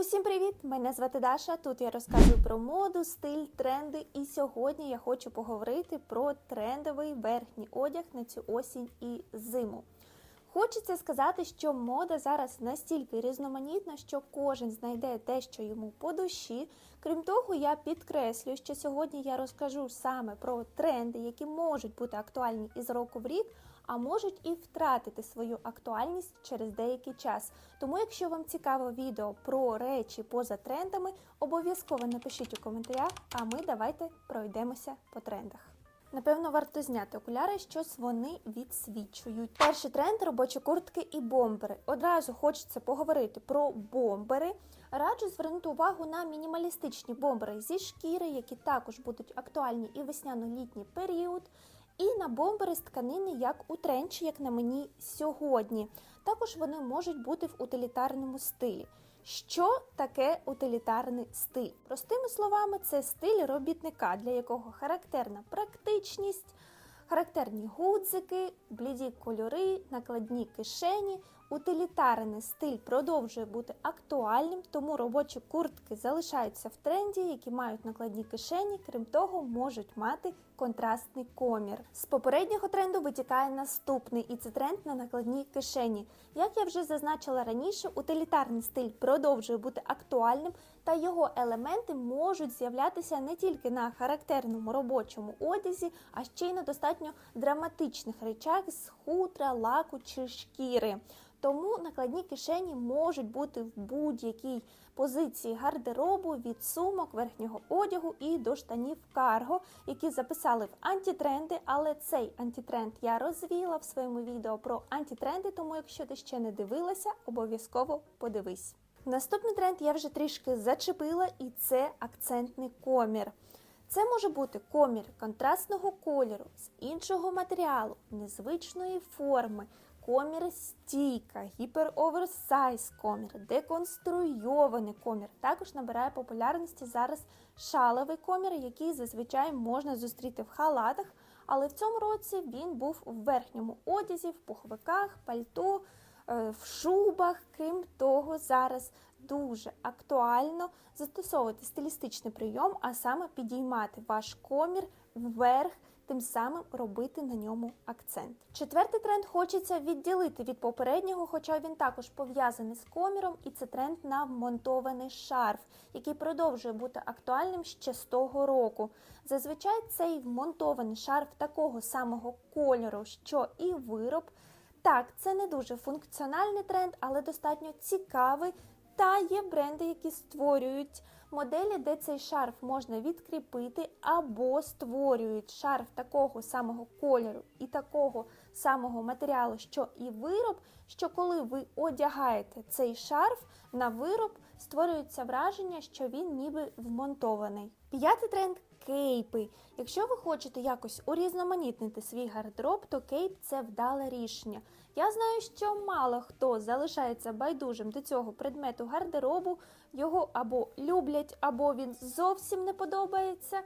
Усім привіт! Мене звати Даша. Тут я розказую про моду, стиль, тренди. І сьогодні я хочу поговорити про трендовий верхній одяг на цю осінь і зиму. Хочеться сказати, що мода зараз настільки різноманітна, що кожен знайде те, що йому по душі. Крім того, я підкреслюю, що сьогодні я розкажу саме про тренди, які можуть бути актуальні із року в рік, а можуть і втратити свою актуальність через деякий час. Тому, якщо вам цікаво відео про речі поза трендами, обов'язково напишіть у коментарях, а ми давайте пройдемося по трендах. Напевно, варто зняти окуляри, щось вони відсвічують. Перший тренд робочі куртки і бомбери. Одразу хочеться поговорити про бомбери. Раджу звернути увагу на мінімалістичні бомбери зі шкіри, які також будуть актуальні і весняно-літній період. І на бомбери з тканини, як у тренчі, як на мені сьогодні. Також вони можуть бути в утилітарному стилі. Що таке утилітарний стиль? Простими словами, це стиль робітника, для якого характерна практичність, характерні гудзики, бліді кольори, накладні кишені. Утилітарний стиль продовжує бути актуальним, тому робочі куртки залишаються в тренді, які мають накладні кишені, крім того, можуть мати контрастний комір. З попереднього тренду витікає наступний, і це тренд на накладні кишені. Як я вже зазначила раніше, утилітарний стиль продовжує бути актуальним, та його елементи можуть з'являтися не тільки на характерному робочому одязі, а ще й на достатньо драматичних речах з хутра, лаку чи шкіри. Тому накладні кишені можуть бути в будь-якій позиції гардеробу від сумок, верхнього одягу і до штанів карго, які записали в антитренди. Але цей антитренд я розвіла в своєму відео про антитренди, тому якщо ти ще не дивилася, обов'язково подивись. Наступний тренд я вже трішки зачепила, і це акцентний комір. Це може бути комір контрастного кольору з іншого матеріалу, незвичної форми, комір стійка, гіпероверсайз комір, деконструйований комір. Також набирає популярності зараз шаловий комір, який зазвичай можна зустріти в халатах, але в цьому році він був в верхньому одязі, в пуховиках, пальто, е, в шубах. Крім того, зараз дуже актуально застосовувати стилістичний прийом, а саме підіймати ваш комір вверх тим самим робити на ньому акцент. Четвертий тренд хочеться відділити від попереднього, хоча він також пов'язаний з коміром, і це тренд на вмонтований шарф, який продовжує бути актуальним ще з того року. Зазвичай цей вмонтований шарф такого самого кольору, що і вироб. Так, це не дуже функціональний тренд, але достатньо цікавий. Та є бренди, які створюють моделі, де цей шарф можна відкріпити, або створюють шарф такого самого кольору і такого самого матеріалу, що і вироб, що коли ви одягаєте цей шарф на вироб, створюється враження, що він ніби вмонтований. П'ятий тренд кейпи. Якщо ви хочете якось урізноманітнити свій гардероб, то кейп це вдале рішення. Я знаю, що мало хто залишається байдужим до цього предмету гардеробу, його або люблять, або він зовсім не подобається.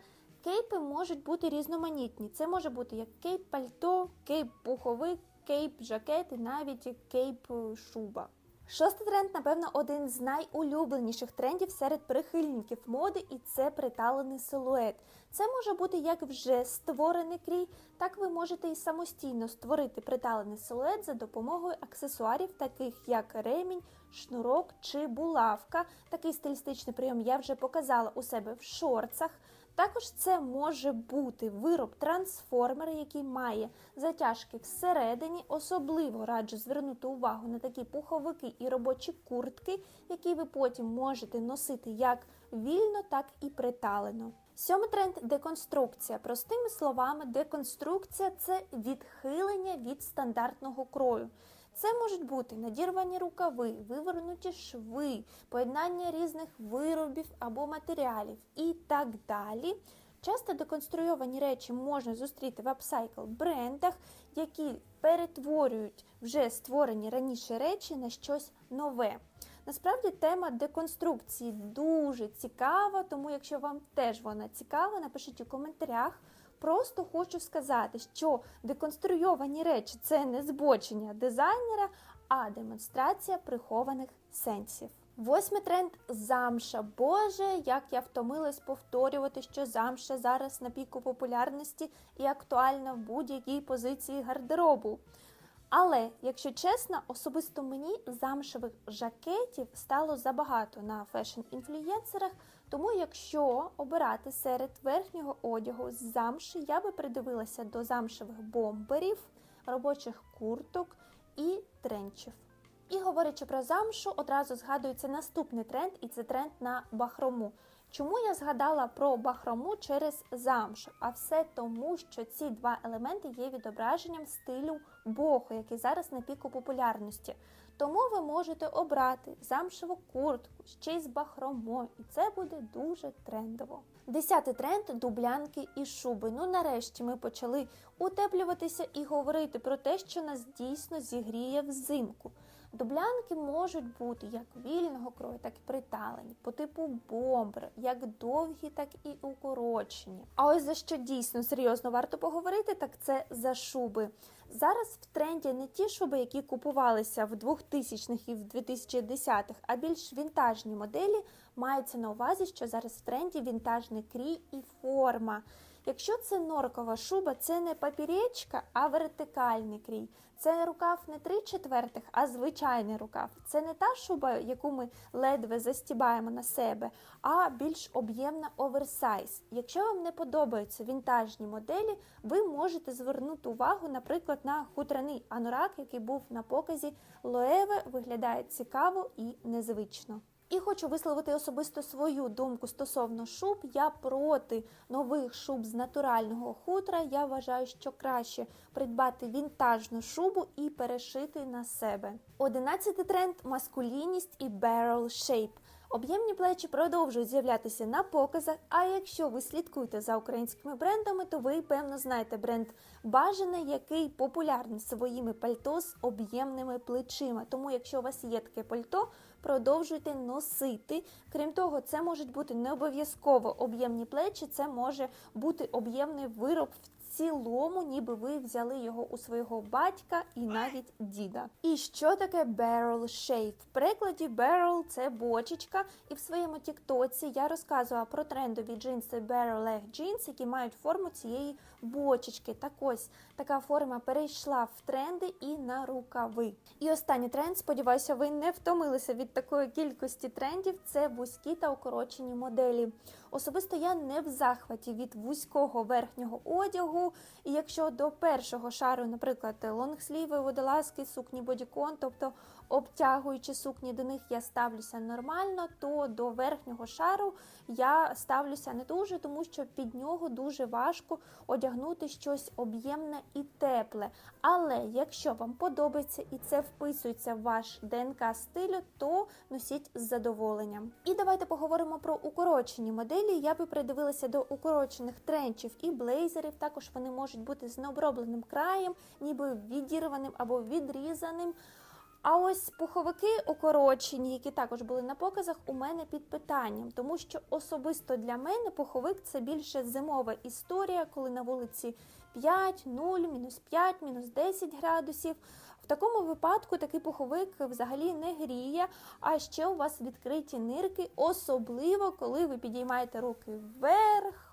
Кейпи можуть бути різноманітні. Це може бути як кейп-пальто, кейп-пуховик, кейп-жакет і навіть кейп-шуба. Шостий тренд, напевно, один з найулюбленіших трендів серед прихильників моди, і це приталений силует. Це може бути як вже створений крій, так ви можете і самостійно створити приталений силует за допомогою аксесуарів, таких як ремінь, шнурок чи булавка. Такий стилістичний прийом я вже показала у себе в шорцах. Також це може бути вироб трансформера, який має затяжки всередині. Особливо раджу звернути увагу на такі пуховики і робочі куртки, які ви потім можете носити як вільно, так і приталено. Сьомий тренд деконструкція. Простими словами, деконструкція це відхилення від стандартного крою. Це можуть бути надірвані рукави, вивернуті шви, поєднання різних виробів або матеріалів і так далі. Часто деконструйовані речі можна зустріти в апсайкл брендах, які перетворюють вже створені раніше речі на щось нове. Насправді тема деконструкції дуже цікава, тому якщо вам теж вона цікава, напишіть у коментарях. Просто хочу сказати, що деконструйовані речі це не збочення дизайнера, а демонстрація прихованих сенсів. Восьмий тренд замша. Боже, як я втомилась повторювати, що замша зараз на піку популярності і актуальна в будь-якій позиції гардеробу. Але, якщо чесно, особисто мені замшевих жакетів стало забагато на фешн-інфлюєнсерах, тому якщо обирати серед верхнього одягу з замши, я би придивилася до замшевих бомберів, робочих курток і тренчів. І говорячи про замшу, одразу згадується наступний тренд, і це тренд на бахрому. Чому я згадала про бахрому через замшу? А все тому, що ці два елементи є відображенням стилю боху, який зараз на піку популярності. Тому ви можете обрати замшеву куртку ще й з бахромою, і це буде дуже трендово. Десятий тренд дублянки і шуби. Ну нарешті ми почали утеплюватися і говорити про те, що нас дійсно зігріє взимку. Дублянки можуть бути як вільного крою, так і приталені, по типу бомбер, як довгі, так і укорочені. А ось за що дійсно серйозно варто поговорити, так це за шуби. Зараз в тренді не ті шуби, які купувалися в 2000-х і в 2010-х, а більш вінтажні моделі. Мається на увазі, що зараз в тренді вінтажний крій і форма. Якщо це норкова шуба, це не папіречка, а вертикальний крій. Це рукав не 3 четвертих, а звичайний рукав. Це не та шуба, яку ми ледве застібаємо на себе, а більш об'ємна оверсайз. Якщо вам не подобаються вінтажні моделі, ви можете звернути увагу, наприклад, на хутраний анурак, який був на показі Лоеве, виглядає цікаво і незвично. І хочу висловити особисто свою думку стосовно шуб. Я проти нових шуб з натурального хутра. Я вважаю, що краще придбати вінтажну шубу і перешити на себе. Одинадцятий тренд маскулінність і barrel shape. Об'ємні плечі продовжують з'являтися на показах. А якщо ви слідкуєте за українськими брендами, то ви певно знаєте бренд Бажане, який популярний своїми пальто з об'ємними плечима. Тому, якщо у вас є таке пальто, продовжуйте носити. Крім того, це можуть бути не обов'язково об'ємні плечі, це може бути об'ємний вироб в цілому, ніби ви взяли його у свого батька і навіть діда. І що таке barrel shape? В перекладі barrel – це бочечка, і в своєму тіктоці я розказувала про трендові джинси barrel leg jeans, які мають форму цієї бочечки. Так ось така форма перейшла в тренди і на рукави. І останній тренд, сподіваюся, ви не втомилися від такої кількості трендів. Це вузькі та укорочені моделі. Особисто я не в захваті від вузького верхнього одягу. І якщо до першого шару, наприклад, лонгсліви, водолазки, сукні бодікон, тобто обтягуючи сукні до них я ставлюся нормально, то до верхнього шару я ставлюся не дуже, тому що під нього дуже важко одягнути щось об'ємне і тепле. Але якщо вам подобається і це вписується в ваш ДНК стилю, то носіть з задоволенням. І давайте поговоримо про укорочені моделі. Я би придивилася до укорочених тренчів і блейзерів. Також вони можуть бути з необробленим краєм, ніби відірваним або відрізаним. А ось пуховики укорочені, які також були на показах, у мене під питанням, тому що особисто для мене пуховик це більше зимова історія, коли на вулиці 5, 0, мінус 5, мінус 10 градусів. В такому випадку такий пуховик взагалі не гріє, а ще у вас відкриті нирки, особливо коли ви підіймаєте руки вверх.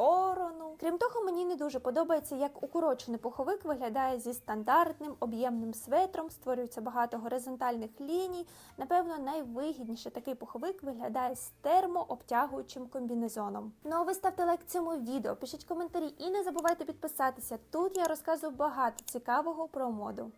Сторону. Крім того, мені не дуже подобається, як укорочений пуховик виглядає зі стандартним об'ємним светром, створюється багато горизонтальних ліній. Напевно, найвигідніше такий пуховик виглядає з термообтягуючим комбінезоном. Ну а ви ставте лайк цьому відео, пишіть коментарі і не забувайте підписатися. Тут я розказую багато цікавого про моду.